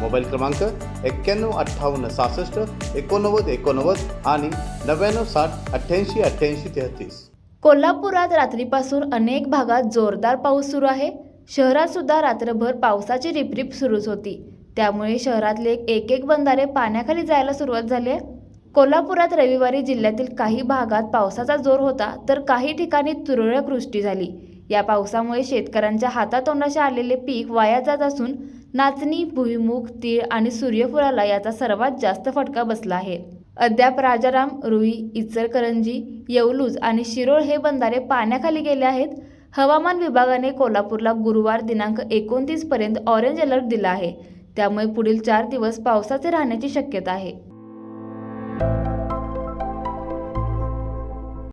Mobile क्रमांक एक्क्याण्णव अठ्ठावन्न सहासष्ट एकोणनव्वद एकोणनव्वद आणि नव्याण्णव साठ अठ्ठ्याऐंशी अठ्ठ्याऐंशी तेहतीस. कोल्हापुरात रात्रीपासून अनेक भागात जोरदार पाऊस सुरू आहे. शहरात सुद्धा रात्रभर पावसाची रिपरिप सुरूच होती. त्यामुळे शहरातले एक एक बंधारे पाण्याखाली जायला सुरुवात झाली आहे. कोल्हापुरात रविवारी जिल्ह्यातील काही भागात पावसाचा जोर होता तर काही ठिकाणी तुरळक वृष्टी झाली. या पावसामुळे शेतकऱ्यांच्या हातातोंडाशी आलेले पीक वाया जात असून नाचणी भुईमुख तीळ आणि सूर्यफुलाला याचा सर्वात जास्त फटका बसला आहे. अद्याप राजाराम रुई इचलकरंजी येवलूज आणि शिरोळ हे बंधारे पाण्याखाली गेले आहेत. हवामान विभागाने कोल्हापूरला गुरुवार दिनांक एकोणतीसपर्यंत ऑरेंज अलर्ट दिला आहे. त्यामुळे पुढील चार दिवस पावसाचे राहण्याची शक्यता आहे.